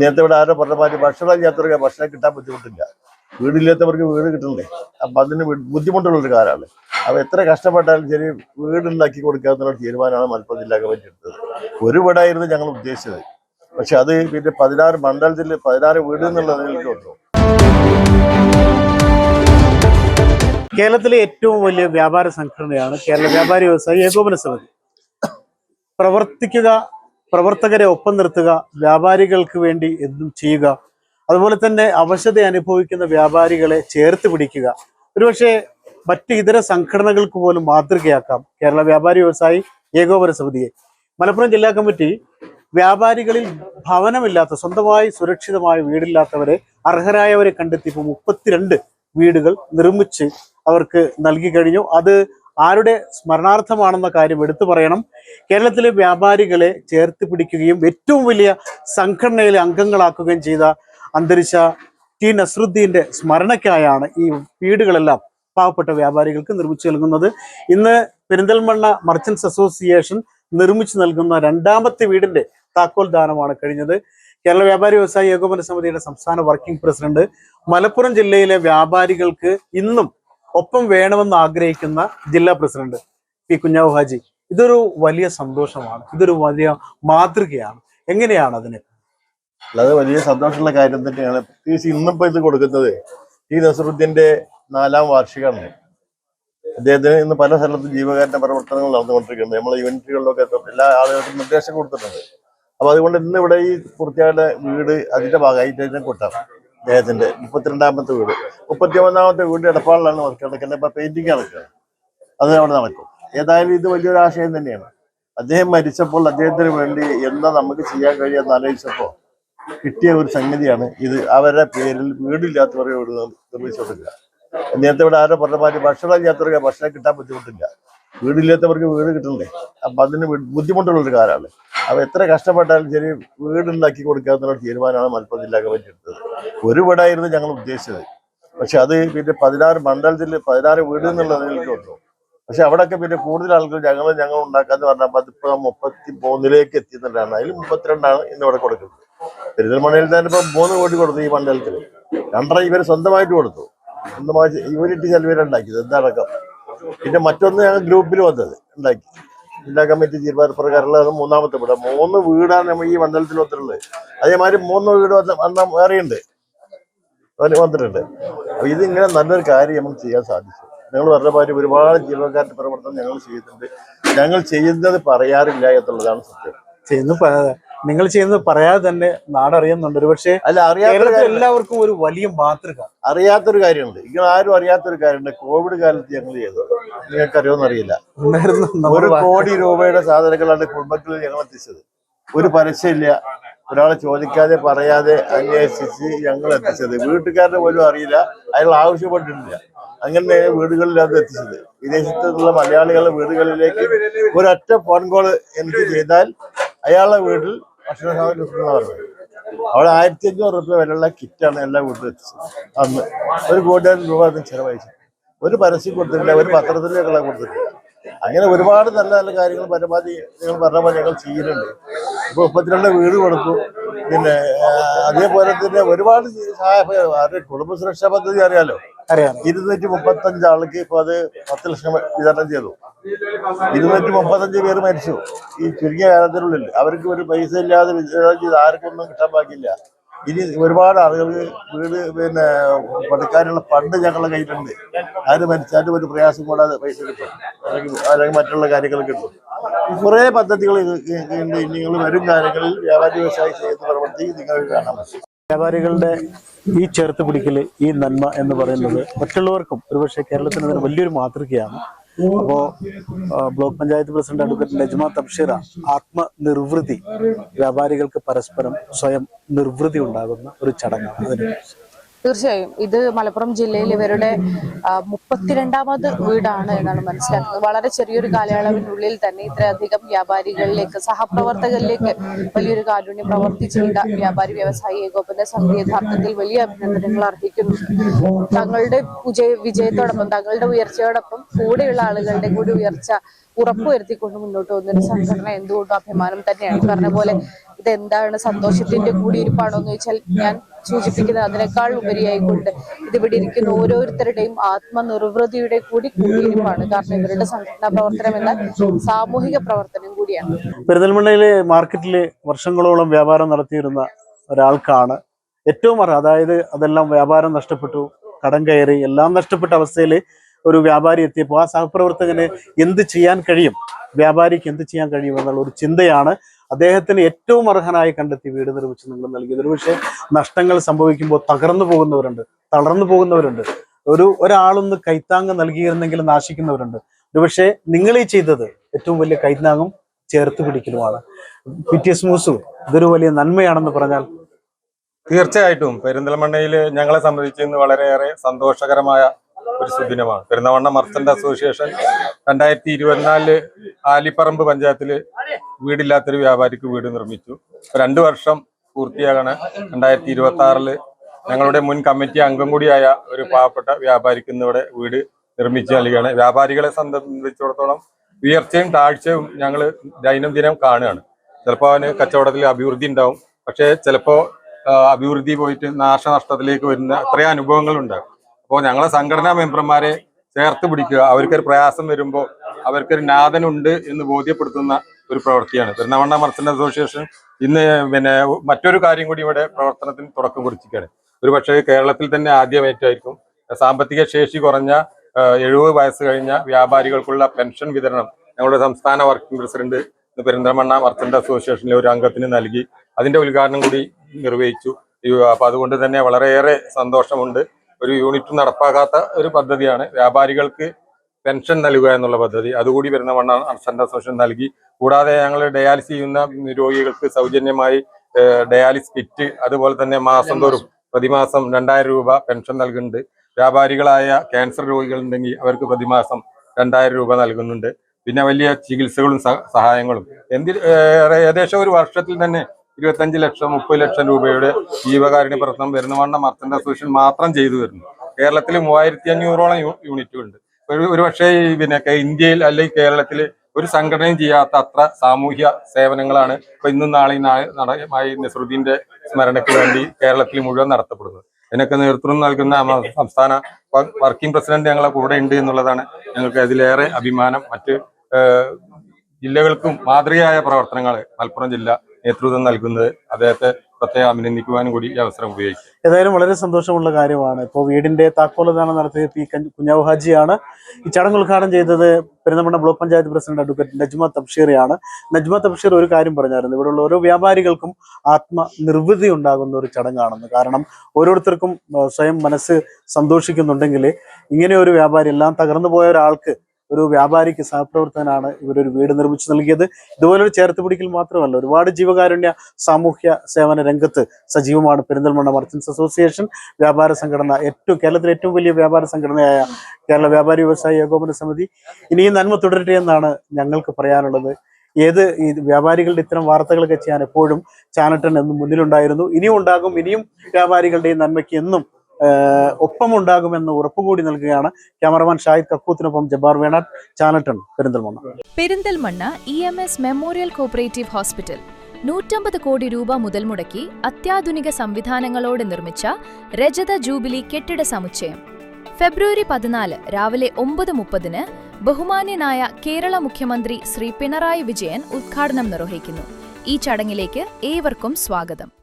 നേരത്തെ ഇവിടെ ആരോ പറഞ്ഞ മാതിരി ഭക്ഷണം ഇല്ലാത്തവർക്ക് ഭക്ഷണം കിട്ടാൻ ബുദ്ധിമുട്ടില്ല. വീടില്ലാത്തവർക്ക് വീട് കിട്ടണ്ടേ അപ്പൊ അതിന് ബുദ്ധിമുട്ടുള്ളൊരു കാലമാണ്. അപ്പൊ എത്ര കഷ്ടപ്പെട്ടാലും ശരി വീടുണ്ടാക്കി കൊടുക്കുക എന്നുള്ള തീരുമാനമാണ് മലപ്പുറം ജില്ലാ കമ്മിറ്റി എടുത്തത് ഒരു വീടായിരുന്നു ഞങ്ങൾ ഉദ്ദേശിച്ചത്. പക്ഷെ അത് പിന്നെ പതിനാറ് മണ്ഡലത്തിൽ പതിനാറ് വീട് എന്നുള്ളതിലേക്ക് വന്നു കേരളത്തിലെ ഏറ്റവും വലിയ വ്യാപാര സംഘടനയാണ് കേരള വ്യാപാരി വ്യവസായി ഏകോപന സമിതി. പ്രവർത്തിക്കുക പ്രവർത്തകരെ ഒപ്പം നിർത്തുക വ്യാപാരികൾക്ക് വേണ്ടി എന്തും ചെയ്യുക അതുപോലെ തന്നെ അവശത അനുഭവിക്കുന്ന വ്യാപാരികളെ ചേർത്ത് പിടിക്കുക. ഒരുപക്ഷെ മറ്റ് ഇതര സംഘടനകൾക്ക് പോലും മാതൃകയാക്കാം. കേരള വ്യാപാരി വ്യവസായി ഏകോപന സമിതിയെ. മലപ്പുറം ജില്ലാ കമ്മിറ്റി വ്യാപാരികളിൽ ഭവനമില്ലാത്ത സ്വന്തമായി സുരക്ഷിതമായ വീടില്ലാത്തവരെ അർഹരായവരെ കണ്ടെത്തി ഇപ്പോൾ മുപ്പത്തിരണ്ട് വീടുകൾ നിർമ്മിച്ച് അവർക്ക് നൽകി കഴിഞ്ഞു. അത് ആരുടെ സ്മരണാർത്ഥമാണെന്ന കാര്യം എടുത്തു പറയണം. കേരളത്തിലെ വ്യാപാരികളെ ചേർത്ത് പിടിക്കുകയും ഏറ്റവും വലിയ സംഘടനയിലെ അംഗങ്ങളാക്കുകയും ചെയ്ത അന്തരിച്ച ടി നസ്രുദ്ദീന്റെ സ്മരണയ്ക്കായാണ് ഈ വീടുകളെല്ലാം പാവപ്പെട്ട വ്യാപാരികൾക്ക് നിർമ്മിച്ചു നൽകുന്നത്. ഇന്ന് പെരിന്തൽമണ്ണ മർച്ചൻസ് അസോസിയേഷൻ നിർമ്മിച്ചു നൽകുന്ന രണ്ടാമത്തെ വീടിന്റെ താക്കോൽ ദാനമാണ് കഴിഞ്ഞത്. കേരള വ്യാപാരി വ്യവസായ ഏകോപന സമിതിയുടെ സംസ്ഥാന വർക്കിംഗ് പ്രസിഡന്റ്. മലപ്പുറം ജില്ലയിലെ വ്യാപാരികൾക്ക് ഇന്നും ഒപ്പം വേണമെന്ന് ആഗ്രഹിക്കുന്ന ജില്ലാ പ്രസിഡന്റ് പി കുഞ്ഞാവു ഹാജി ഇതൊരു വലിയ സന്തോഷമാണ്. ഇതൊരു വലിയ മാതൃകയാണ്. എങ്ങനെയാണ് അതിന്? അല്ലാതെ വലിയ സന്തോഷമുള്ള കാര്യം തന്നെയാണ്. പ്രത്യേകിച്ച് ഇന്നിപ്പോ ഇത് കൊടുക്കുന്നത് ടി നസറുദ്ദീന്റെ നാലാം വാർഷികമാണ്. അദ്ദേഹത്തിന് ഇന്ന് പല സ്ഥലത്തും ജീവകാരുണ്യ പ്രവർത്തനങ്ങൾ നടന്നുകൊണ്ടിരിക്കുന്നത് നമ്മൾ യൂണിറ്റുകളിലൊക്കെ എല്ലാ ആളുകൾക്കും നിർദ്ദേശം കൊടുത്തിട്ടുണ്ട്. അപ്പൊ അതുകൊണ്ട് ഇന്ന് ഇവിടെ ഈ പൂർത്തിയായ വീട് അതിന്റെ ഭാഗമായിട്ട് കൊട്ടാം അദ്ദേഹത്തിന്റെ മുപ്പത്തിരണ്ടാമത്തെ വീട്. മുപ്പത്തി ഒന്നാമത്തെ വീട് എടപ്പാളിലാണ് വർക്ക് നടക്കുന്നത്. ഇപ്പൊ പെയിന്റിങ് നടക്കുകയാണ് അത് അവിടെ നടക്കും. ഏതായാലും ഇത് വലിയൊരു ആശയം തന്നെയാണ്. അദ്ദേഹം മരിച്ചപ്പോൾ അദ്ദേഹത്തിന് വേണ്ടി എന്താ നമുക്ക് ചെയ്യാൻ കഴിയുമെന്ന് ആലോചിച്ചപ്പോൾ കിട്ടിയ ഒരു സംഗതിയാണ് ഇത്. അവരുടെ പേരിൽ വീടില്ലാത്തവരെ വീട് നിർമ്മിച്ചു കൊടുക്കുക നേരത്തെ ഇവിടെ ആരോ പറഞ്ഞ മാറ്റി ഭക്ഷണം ഇല്ലാത്തവർക്ക് ഭക്ഷണം കിട്ടാൻ ബുദ്ധിമുട്ടില്ല. വീടില്ലാത്തവർക്ക് വീട് കിട്ടണ്ടേ? അപ്പൊ അതിന് ബുദ്ധിമുട്ടുള്ളൊരു കാലമാണ്. അപ്പൊ എത്ര കഷ്ടപ്പെട്ടാലും ശരി വീടുണ്ടാക്കി ഒരു തീരുമാനമാണ് മലപ്പുറം ജില്ലാ കമ്മിറ്റി ഒരു വീടായിരുന്നു ഞങ്ങൾ ഉദ്ദേശിച്ചത്. പക്ഷെ അത് പിന്നെ പതിനാറ് മണ്ഡലത്തിൽ പതിനാറ് വീട് എന്നുള്ളതിലേക്ക് വന്നു പക്ഷെ അവിടെയൊക്കെ പിന്നെ കൂടുതൽ ആളുകൾ ഞങ്ങൾ ഞങ്ങൾ ഉണ്ടാക്കാന്ന് പറഞ്ഞാൽ അതിപ്പോ മുപ്പത്തി മൂന്നിലേക്ക് എത്തിയെന്നുള്ളതാണ്. അതിൽ മുപ്പത്തിരണ്ടാണ് ഇന്ന് ഇവിടെ കൊടുക്കുന്നത്. പെരുന്തൽമണ്ണയിൽ തന്നെ ഇപ്പൊ മൂന്ന് കോടി കൊടുത്തു ഈ മണ്ഡലത്തിൽ രണ്ടര ഇവർ സ്വന്തമായിട്ട് കൊടുത്തു. സ്വന്തമായി യൂണിറ്റ് ചിലവരുണ്ടാക്കിയത് എന്തടക്കം പിന്നെ മറ്റൊന്ന് ഞങ്ങൾ ഗ്രൂപ്പിൽ വന്നത്. ഉണ്ടാക്കി. ജില്ലാ കമ്മിറ്റി തീരുമാനപ്രകാരമുള്ള അത് മൂന്നാമത്തെ വീട്. മൂന്ന് വീടാണ് നമ്മൾ ഈ മണ്ഡലത്തിൽ വന്നിട്ടുള്ളത്. അതേമാതിരി മൂന്ന് വീട് വന്ന വേറെയുണ്ട്. വന്നിട്ടുണ്ട്. അപ്പോൾ ഇതിങ്ങനെ നല്ലൊരു കാര്യം നമുക്ക് ചെയ്യാൻ സാധിച്ചു. ഞങ്ങൾ പറഞ്ഞ മാതിരി ഒരുപാട് ജീവനക്കാരുടെ പ്രവർത്തനം ഞങ്ങൾ ചെയ്യുന്നുണ്ട് ഞങ്ങൾ ചെയ്യുന്നത് പറയാറില്ല എന്നുള്ളതാണ് സത്യം. ചെയ്യുന്നു. നിങ്ങൾ ചെയ്യുന്നത് പറയാതെ തന്നെ നാടറിയുന്നുണ്ട്. ഒരുപക്ഷെ അല്ല അറിയാത്ത കേരളത്തിൽ എല്ലാവർക്കും ഒരു വലിയ മാതൃക. അറിയാത്തൊരു കാര്യമുണ്ട്. നിങ്ങൾ ആരും അറിയാത്തൊരു കാര്യമുണ്ട്. കോവിഡ് കാലത്ത് ഞങ്ങൾ ചെയ്തു. നിങ്ങൾക്ക് അറിയോന്നറിയില്ല ഉണ്ടായിരുന്നു. ഒരു കോടി രൂപയുടെ സാധനങ്ങളാണ് കുടുംബത്തിൽ ഞങ്ങൾ എത്തിച്ചത്. ഒരു പരസ്യമില്ല. ഒരാളെ ചോദിക്കാതെ പറയാതെ അന്വേഷിച്ച് ഞങ്ങൾ എത്തിച്ചത്. വീട്ടുകാരുടെ പോലും അറിയില്ല. അയാൾ ആവശ്യപ്പെട്ടിട്ടില്ല. അങ്ങനെ വീടുകളിൽ അത് എത്തിച്ചത്. വിദേശത്തുള്ള മലയാളികളുടെ വീടുകളിലേക്ക് ഒരൊറ്റ ഫോൺ കോൾ എനിക്ക് ചെയ്താൽ അയാളുടെ വീട്ടിൽ ഭക്ഷണ സാധനം കിട്ടുന്ന പറഞ്ഞത് അവിടെ ആയിരത്തി അഞ്ഞൂറ് റുപ്യ വിലയുള്ള കിറ്റാണ് എല്ലാ വീട്ടിലും എത്തിച്ചത്. അന്ന് ഒരു കോടിയായിരം രൂപ അതിന് ചെലവഴിച്ചു. ഒരു പരസ്യം കൊടുത്തിട്ടില്ല ഒരു പത്രത്തിലേക്കുള്ള കൊടുത്തിട്ടില്ല. അങ്ങനെ ഒരുപാട് നല്ല നല്ല കാര്യങ്ങൾ പരമാവധി നിങ്ങൾ പറഞ്ഞ പോലെ ഞങ്ങൾ ചെയ്യുന്നുണ്ട്. ഇപ്പൊ മുപ്പത്തിരണ്ട് വീട് കൊടുത്തു. പിന്നെ അതേപോലെ തന്നെ ഒരുപാട് സഹായ കുടുംബ സുരക്ഷാ പദ്ധതി അറിയാലോ? അറിയാം ഇരുന്നൂറ്റി മുപ്പത്തഞ്ച് ആൾക്ക് ഇപ്പൊ അത് പത്ത് ലക്ഷം വിതരണം ചെയ്തു. ഇരുന്നൂറ്റി മുപ്പത്തഞ്ച് പേര് മരിച്ചു. ഈ ചുരുങ്ങിയ കാലത്തിനുള്ളിൽ അവർക്ക് ഒരു പൈസ ഇല്ലാതെ വിതരണം ചെയ്ത് ആർക്കൊന്നും കിട്ടാൻ ബാക്കിയില്ല. ഇനി ഒരുപാട് ആളുകൾക്ക് വീട് പിന്നെ പഠിക്കാനുള്ള ഫണ്ട് ഞങ്ങളുടെ കയ്യിലുണ്ട്. ആര് മരിച്ചാലും ഒരു പ്രയാസം കൂടാതെ പൈസ കിട്ടും. അല്ലെങ്കിൽ മറ്റുള്ള കാര്യങ്ങൾ കിട്ടും. കുറേ പദ്ധതികൾ നിങ്ങൾ വരും കാര്യങ്ങളിൽ വ്യാപാരി വ്യവസായി ചെയ്ത് പ്രവർത്തി നിങ്ങൾക്ക് കാണാൻ പറ്റും. വ്യാപാരികളുടെ ഈ ചേർത്ത് പിടിക്കൽ ഈ നന്മ എന്ന് പറയുന്നത് മറ്റുള്ളവർക്കും ഒരുപക്ഷെ കേരളത്തിന് തന്നെ വലിയൊരു മാതൃകയാണ്. അപ്പോ block panchayat president advocate Najma Tabsheera ആത്മനിർവൃതി വ്യാപാരികൾക്ക് പരസ്പരം സ്വയം നിർവൃതി ഉണ്ടാകുന്ന ഒരു ചടങ്ങാണ് അതിന് തീർച്ചയായും. ഇത് മലപ്പുറം ജില്ലയിൽ ഇവരുടെ മുപ്പത്തിരണ്ടാമത് വീടാണ് എന്നാണ് മനസ്സിലാക്കുന്നത്. വളരെ ചെറിയൊരു കാലയളവിനുള്ളിൽ തന്നെ ഇത്രയധികം വ്യാപാരികളിലേക്ക് സഹപ്രവർത്തകരിലേക്ക് വലിയൊരു കാരുണ്യം പ്രവർത്തിച്ചിട്ടുണ്ട് വ്യാപാരി വ്യവസായി ഏകോപന സമിതി യഥാർത്ഥത്തിൽ വലിയ അഭിനന്ദനങ്ങൾ അർഹിക്കുന്നു തങ്ങളുടെ വിജയ വിജയത്തോടൊപ്പം തങ്ങളുടെ ഉയർച്ചയോടൊപ്പം കൂടെയുള്ള ആളുകളുടെ കൂടി ഉയർച്ച ഉറപ്പുവരുത്തിക്കൊണ്ട് മുന്നോട്ട് പോകുന്ന ഒരു സംഘടന എന്തുകൊണ്ടും അഭിമാനം തന്നെയാണ്. പറഞ്ഞ പോലെ ഇത് എന്താണ് സന്തോഷത്തിന്റെ കൂടിയിരിപ്പാണോ എന്ന് ചോദിച്ചാൽ ഞാൻ സൂചിപ്പിക്കുന്നത് അതിനേക്കാൾ ഉപരിയായിക്കൊണ്ട് ഇതിവിടെ ഇരിക്കുന്ന ഓരോരുത്തരുടെയും ആത്മനിർവൃതിയുടെ കൂടി കൂടിയിരിപ്പാണ്. കാരണം ഇവരുടെ സംഘടനാ പ്രവർത്തനം എന്നാൽ സാമൂഹിക പ്രവർത്തനം കൂടിയാണ്. പെരുന്തൽമണ്ണയിലെ മാർക്കറ്റിൽ വർഷങ്ങളോളം വ്യാപാരം നടത്തിയിരുന്ന ഒരാൾക്കാണ് ഏറ്റവും അറിയാം അതായത് അതെല്ലാം വ്യാപാരം നഷ്ടപ്പെട്ടു കടം കയറി എല്ലാം നഷ്ടപ്പെട്ട അവസ്ഥയിൽ ഒരു വ്യാപാരി എത്തിയപ്പോൾ ആ സഹപ്രവർത്തകന് എന്ത് ചെയ്യാൻ കഴിയും? വ്യാപാരിക്ക് എന്ത് ചെയ്യാൻ കഴിയും എന്നുള്ള ഒരു ചിന്തയാണ് അദ്ദേഹത്തിന് ഏറ്റവും അർഹനായി കണ്ടെത്തി വീട് നിർമ്മിച്ച് നിങ്ങൾ നൽകിയത്. ഒരുപക്ഷെ നഷ്ടങ്ങൾ സംഭവിക്കുമ്പോൾ തകർന്നു പോകുന്നവരുണ്ട് തളർന്നു പോകുന്നവരുണ്ട്. ഒരു ഒരാളൊന്ന് കൈത്താങ്ങ് നൽകിയിരുന്നെങ്കിൽ നാശിക്കുന്നവരുണ്ട്. ഒരുപക്ഷെ നിങ്ങൾ ഈ ചെയ്തത് ഏറ്റവും വലിയ കൈത്താങ്ങും ചേർത്ത് പിടിക്കലുമാണ്. പി ടി എസ് മൂസു ഇതൊരു വലിയ നന്മയാണെന്ന് പറഞ്ഞാൽ തീർച്ചയായിട്ടും പെരിന്തൽമണ്ണയിൽ ഞങ്ങളെ സംബന്ധിച്ച് ഇന്ന് വളരെയേറെ സന്തോഷകരമായ ഒരു സുദിനമാണ്. പെരുന്നവണ്ണ മർച്ചന്റ് അസോസിയേഷൻ രണ്ടായിരത്തി ഇരുപത്തിനാലിൽ ആലിപ്പറമ്പ് പഞ്ചായത്തിൽ വീടില്ലാത്തൊരു വ്യാപാരിക്ക് വീട് നിർമ്മിച്ചു. രണ്ടു വർഷം പൂർത്തിയാകണ. രണ്ടായിരത്തി ഇരുപത്തി ആറിൽ ഞങ്ങളുടെ മുൻ കമ്മിറ്റി അംഗം കൂടിയായ ഒരു പാവപ്പെട്ട വ്യാപാരിക്ക് ഇന്നിവിടെ വീട് നിർമ്മിച്ചു നൽകുകയാണ്. വ്യാപാരികളെ സംബന്ധിച്ചിടത്തോളം ഉയർച്ചയും താഴ്ചയും ഞങ്ങൾ ദൈനംദിനം കാണുകയാണ്. ചിലപ്പോൾ അവന് കച്ചവടത്തിൽ അഭിവൃദ്ധി ഉണ്ടാവും. പക്ഷേ ചിലപ്പോൾ അഭിവൃദ്ധി പോയിട്ട് നാശനഷ്ടത്തിലേക്ക് വരുന്ന അത്രയും അനുഭവങ്ങൾ ഉണ്ടാകും അപ്പോൾ ഞങ്ങളെ സംഘടനാ മെമ്പർമാരെ ചേർത്ത് പിടിക്കുക. അവർക്കൊരു പ്രയാസം വരുമ്പോൾ അവർക്കൊരു നാഥനുണ്ട് എന്ന് ബോധ്യപ്പെടുത്തുന്ന ഒരു പ്രവൃത്തിയാണ്. പെരുന്നാമണ്ണ മർച്ചന്റ് അസോസിയേഷൻ ഇന്ന് പിന്നെ മറ്റൊരു കാര്യം കൂടി ഇവിടെ പ്രവർത്തനത്തിന് തുടക്കം കുറിച്ചിരിക്കുകയാണ്. ഒരു പക്ഷേ കേരളത്തിൽ തന്നെ ആദ്യമായിട്ടായിരിക്കും സാമ്പത്തിക ശേഷി കുറഞ്ഞ എഴുപത് വയസ്സ് കഴിഞ്ഞ വ്യാപാരികൾക്കുള്ള പെൻഷൻ വിതരണം ഞങ്ങളുടെ സംസ്ഥാന വർക്കിംഗ് പ്രസിഡന്റ് പെരിന്തൽമണ്ണ മർച്ചന്റ് അസോസിയേഷനിലെ ഒരു അംഗത്തിന് നൽകി. അതിന്റെ ഉദ്ഘാടനം കൂടി നിർവഹിച്ചു അപ്പൊ അതുകൊണ്ട് തന്നെ വളരെയേറെ സന്തോഷമുണ്ട്. ഒരു യൂണിറ്റ് നടപ്പാക്കാത്ത ഒരു പദ്ധതിയാണ്. വ്യാപാരികൾക്ക് പെൻഷൻ നൽകുക എന്നുള്ള പദ്ധതി. അതുകൂടി വരുന്ന പെരുന്തൽമണ്ണ മർച്ചന്റ് അസോസിയേഷൻ നൽകി. കൂടാതെ ഞങ്ങൾ ഡയാലിസിസ് ചെയ്യുന്ന രോഗികൾക്ക് സൗജന്യമായി ഡയാലിസ് കിറ്റ് അതുപോലെ തന്നെ മാസം തോറും പ്രതിമാസം രണ്ടായിരം രൂപ പെൻഷൻ നൽകുന്നുണ്ട്. വ്യാപാരികളായ ക്യാൻസർ രോഗികളുണ്ടെങ്കിൽ അവർക്ക് പ്രതിമാസം രണ്ടായിരം രൂപ നൽകുന്നുണ്ട്. പിന്നെ വലിയ ചികിത്സകളും സഹായങ്ങളും. എന്തിൽ ഏകദേശം ഒരു വർഷത്തിൽ തന്നെ ഇരുപത്തഞ്ച് ലക്ഷം മുപ്പത് ലക്ഷം രൂപയുടെ ജീവകാരുണ്യ പ്രവർത്തനം പെരുന്നമണ്ണ മർച്ചന്റ് അസോസിയേഷൻ മാത്രം ചെയ്തു വരുന്നു. കേരളത്തിൽ മൂവായിരത്തി അഞ്ഞൂറോളം യൂണിറ്റുകൾ ഉണ്ട് ഒരു പക്ഷേ പിന്നെ ഇന്ത്യയിൽ അല്ലെങ്കിൽ കേരളത്തിൽ ഒരു സംഘടനയും ചെയ്യാത്ത അത്ര സാമൂഹ്യ സേവനങ്ങളാണ് ഇപ്പൊ ഇന്നും നാളെയും നാളെ നടമായി നസറുദ്ദീന്റെ സ്മരണയ്ക്ക് വേണ്ടി കേരളത്തിൽ മുഴുവൻ നടത്തപ്പെടുന്നത്. ഇതിനൊക്കെ നേതൃത്വം നൽകുന്ന സംസ്ഥാന വർക്കിംഗ് പ്രസിഡന്റ് ഞങ്ങളെ കൂടെ ഉണ്ട് എന്നുള്ളതാണ് ഞങ്ങൾക്ക് അതിലേറെ അഭിമാനം. മറ്റ് ജില്ലകൾക്കും മാതൃകയായ പ്രവർത്തനങ്ങൾ മലപ്പുറം ജില്ല നേതൃത്വം നൽകുന്നത് അദ്ദേഹത്തെ പ്രത്യേകം അഭിനന്ദിക്കുവാനും കൂടി ഈ അവസരം ഉപയോഗിക്കും. ഏതായാലും വളരെ സന്തോഷമുള്ള കാര്യമാണ്. ഇപ്പോൾ വീടിന്റെ താക്കോലദാനം നടത്തിയത് പി കുഞ്ഞാവ് ഹാജിയാണ് ഈ ചടങ്ങ് ഉദ്ഘാടനം ചെയ്തത് Perinthalmanna block panchayat president advocate Najma തബ്ഷീറിയാണ്. Najma Tabsheer ഒരു കാര്യം പറഞ്ഞായിരുന്നു. ഇവിടെയുള്ള ഓരോ വ്യാപാരികൾക്കും ആത്മനിർവൃതി ഉണ്ടാകുന്ന ഒരു ചടങ്ങാണെന്ന്. കാരണം ഓരോരുത്തർക്കും സ്വയം മനസ്സ് സന്തോഷിക്കുന്നുണ്ടെങ്കിൽ ഇങ്ങനെ ഒരു വ്യാപാരി എല്ലാം തകർന്നു പോയ ഒരാൾക്ക് ഒരു വ്യാപാരിക്ക് സഹപ്രവർത്തകനാണ് ഇവരൊരു വീട് നിർമ്മിച്ചു നൽകിയത്. ഇതുപോലൊരു ചേർത്ത് പിടിക്കൽ മാത്രമല്ല ഒരുപാട് ജീവകാരുണ്യ സാമൂഹ്യ സേവന രംഗത്ത് സജീവമാണ് പെരിന്തൽമണ്ണ മർച്ചൻസ് അസോസിയേഷൻ. വ്യാപാര സംഘടന ഏറ്റവും കേരളത്തിലെ ഏറ്റവും വലിയ വ്യാപാര സംഘടനയായ കേരള വ്യാപാരി വ്യവസായ ഏകോപന സമിതി. ഇനിയും നന്മ തുടരട്ടെ എന്നാണ് ഞങ്ങൾക്ക് പറയാനുള്ളത്. ഏത് ഈ വ്യാപാരികളുടെ ഇത്തരം വാർത്തകളൊക്കെ ചെയ്യാൻ എപ്പോഴും ചാനട്ടൻ എന്നും മുന്നിലുണ്ടായിരുന്നു. ഇനിയും ഉണ്ടാകും ഇനിയും വ്യാപാരികളുടെയും നന്മയ്ക്ക് എന്നും ഒപ്പമുണ്ടാകുമെന്ന് ഉറപ്പുകൂടി നൽകുകയാണ് ക്യാമറമാൻ ഷാഹിദ് കക്കൂത്തിനൊപ്പം Jabbar Venad ചാനൽട്ടൺ Perinthalmanna. Perinthalmanna E M S memorial cooperative hospital. നൂറ്റമ്പത് കോടി രൂപ മുതൽ മുടക്കി അത്യാധുനിക സംവിധാനങ്ങളോടെ നിർമ്മിച്ച രജത ജൂബിലി കെട്ടിട സമുച്ചയം. ഫെബ്രുവരി പതിനാല് രാവിലെ ഒമ്പത് മുപ്പതിന് ബഹുമാന്യനായ കേരള മുഖ്യമന്ത്രി ശ്രീ പിണറായി വിജയൻ ഉദ്ഘാടനം നിർവഹിക്കുന്നു. ഈ ചടങ്ങിലേക്ക് ഏവർക്കും സ്വാഗതം.